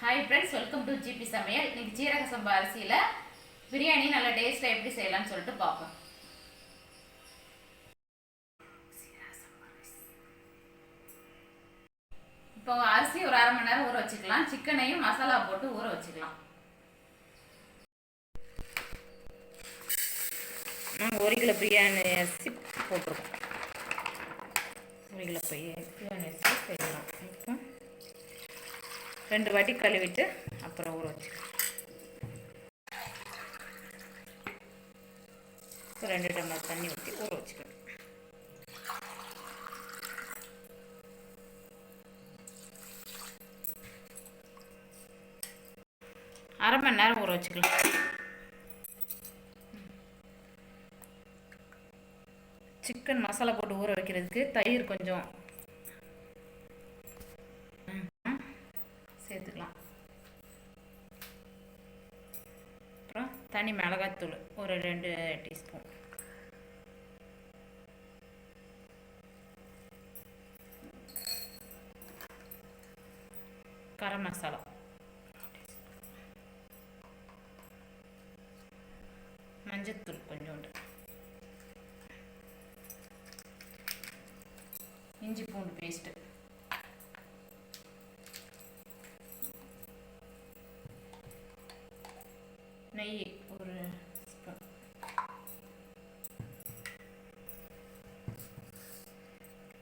Hi friends welcome to GP சமையல். இன்னைக்கு ஜீரக சம்பா அரிசியில் பிரியாணி நல்ல டேஸ்ட்டாக எப்படி செய்யலாம்னு சொல்லிட்டு பார்ப்போம். இப்போ அரிசி ஒரு அரை மணி நேரம் ஊற வச்சுக்கலாம். சிக்கனையும் மசாலா போட்டு ஊற வச்சுக்கலாம். ஒரு கிலோ பிரியாணி அரிசி போட்டிருக்கோம். ஒரு கிலோ பிரியாணி அரிசி செய்யலாம். இப்போ ரெண்டு வாட்டி கழுவிட்டு அப்புறம் ஊற வச்சுக்கலாம். ரெண்டு டம்ளர் தண்ணி ஊற்றி ஊற வச்சுக்கலாம். அரை மணி நேரம் ஊற வச்சுக்கலாம். சிக்கன் மசாலா போட்டு ஊற வைக்கிறதுக்கு தயிர் கொஞ்சம் தனி மிளகாத்தூள் ஒரு ரெண்டு டீஸ்பூன். கரம் மசாலா. மஞ்சத்தூள் கொஞ்சோண்டு. இஞ்சி பூண்டு பேஸ்ட்டு. நெய் ஒரு ஸ்பூன்.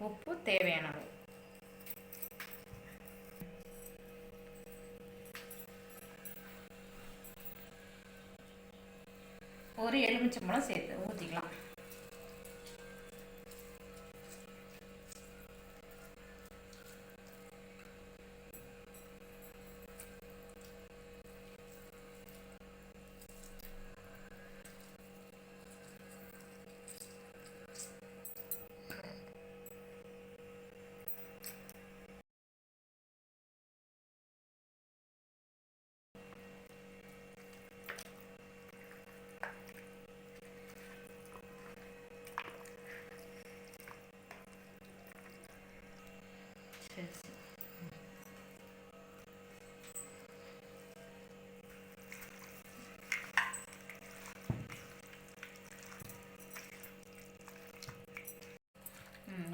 உப்பு தேவையான அளவு. ஒரு எலுமிச்சம்பழம் சேர்த்து ஊற்றிக்கலாம்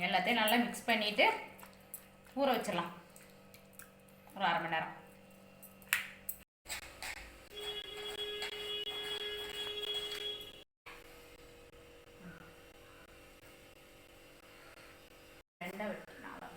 எல்லாத்தையும் நல்லா மிக்ஸ் பண்ணிவிட்டு ஊற வச்சிடலாம். ஒரு அரை மணி நேரம் ரெண்டா வெட்டி நாலா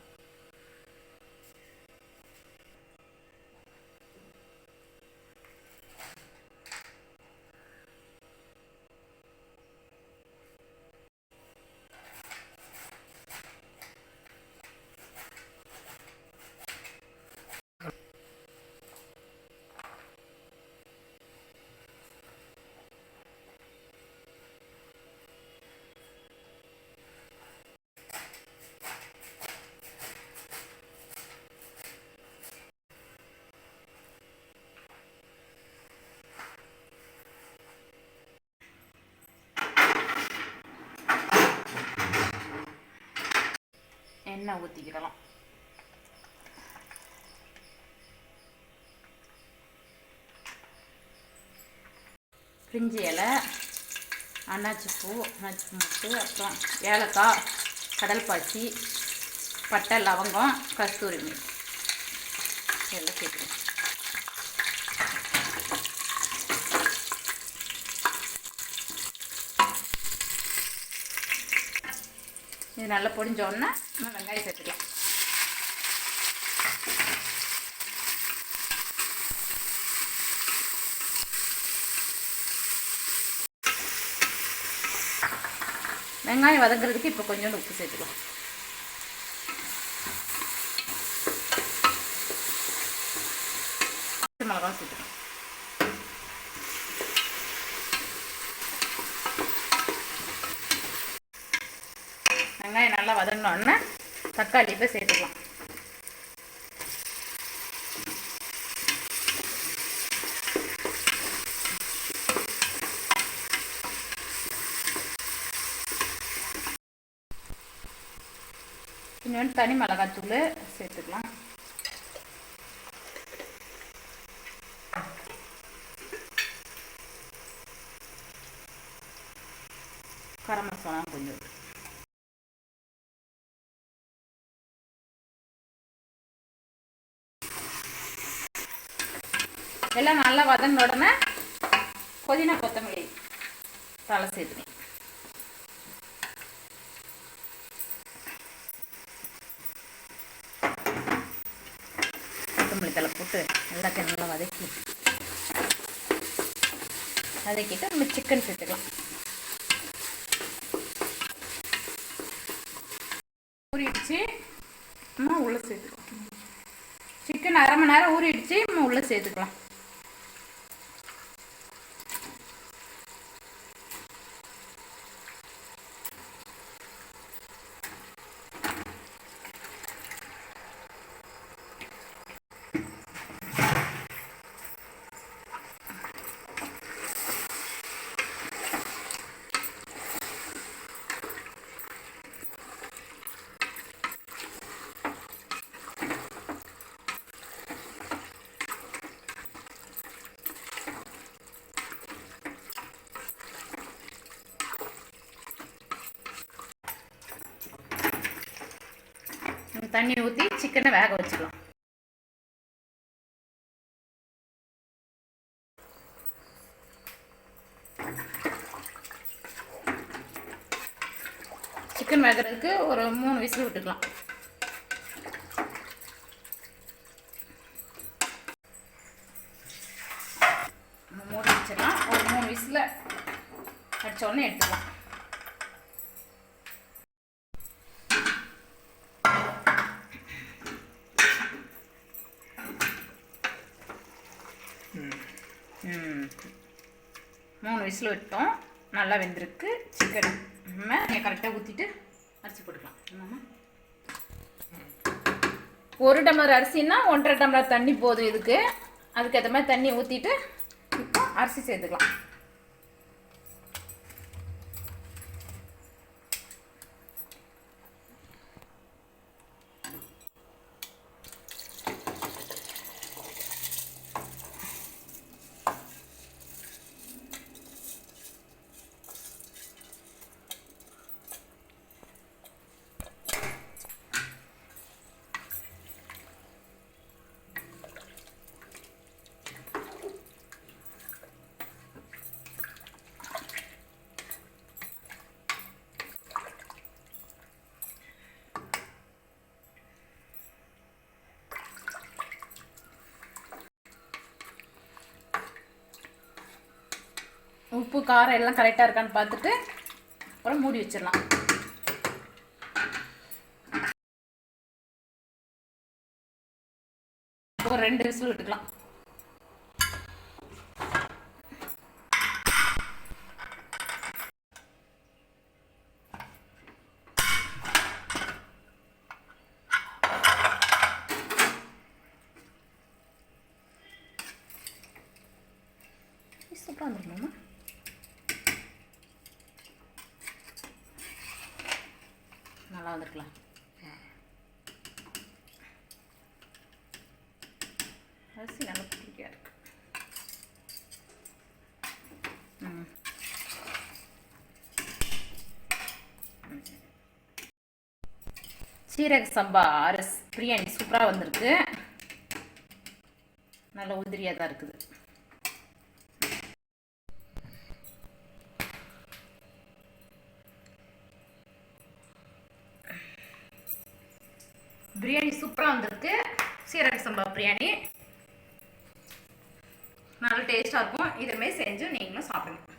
எண்ணெய் ஊற்றிக்கிடலாம் பிரிஞ்சி இலை அன்னாச்சி பூ அன்னாச்சி முட்டு அப்புறம் ஏலக்காய் கடல் பாசி பட்டை லவங்கம் கஸ்தூரி மீன். எல்லாம் சேர்த்துக்கலாம் இது நல்லா பொடிஞ்ச உடனே நம்ம வெங்காயம் சேர்த்துக்கலாம். வெங்காயம் வதங்குறதுக்கு இப்போ கொஞ்சோண்டு உப்பு சேர்த்துக்கலாம். மிளகாய் சேர்த்துக்கலாம் வெங்காயம் நல்லா வதங்கினோடனே தக்காளி இப்போ சேர்த்துக்கலாம். இன்னொன்று தனி மிளகாத்தூள் சேர்த்துக்கலாம். கரம் மசாலா கொஞ்சம். எல்லாம் வதங்கின உடனே புதினா கொத்தமல்லி தலை சேர்த்துனேன் கொத்தமல்லி தலை போட்டு எல்லாத்தையும் நல்லா வதக்கி வதக்கிட்டு நம்ம சிக்கன் சேர்த்துக்கலாம். ஊறிடுச்சு. நம்ம உள்ளே சேர்த்துக்கலாம். சிக்கன் அரை மணி நேரம் ஊறிடுச்சு. நம்ம உள்ளே சேர்த்துக்கலாம். தண்ணி ஊற்றி சிக்கனை வேக வச்சுக்கலாம். சிக்கன் வேகிறதுக்கு ஒரு மூணு விசில் விட்டுக்கலாம். மூடி வச்சிடலாம். ஒரு மூணு விசில் அடிச்ச உடனே எடுத்துக்கலாம். மூணு விசில் விட்டோம். நல்லா வெந்திருக்கு. சிக்கன் நம்ம கரெக்டாக ஊற்றிட்டு அரிசி போட்டுக்கலாம். ஒரு டம்ளர் அரிசின்னா ஒன்றரை டம்ளர் தண்ணி போதும் இதுக்கு. அதுக்கேற்ற மாதிரி தண்ணி ஊற்றிட்டு இப்போ அரிசி சேர்த்துக்கலாம். உப்பு காரம் எல்லாம் கரெக்டாக இருக்கான்னு பார்த்துட்டு அப்புறம் மூடி வச்சிடலாம். ஒரு ரெண்டு விசில் விட்டுக்கலாம். சூப்பராக வந்துருக்கணுமா நல்லா வந்திருக்கலாம் அரிசி நல்லா பிடிக்கா இருக்கு. சீரக சம்பா அரிசி பிரியாணி சூப்பராக வந்திருக்கு. நல்ல உதிரியாக தான் இருக்குது. பிரியாணி சூப்பராக வந்திருக்கு. சீரக சம்பா பிரியாணி. நல்ல டேஸ்ட்டாக இருக்கும். இதுமாரி செஞ்சு நீங்களும் சாப்பிடுங்க.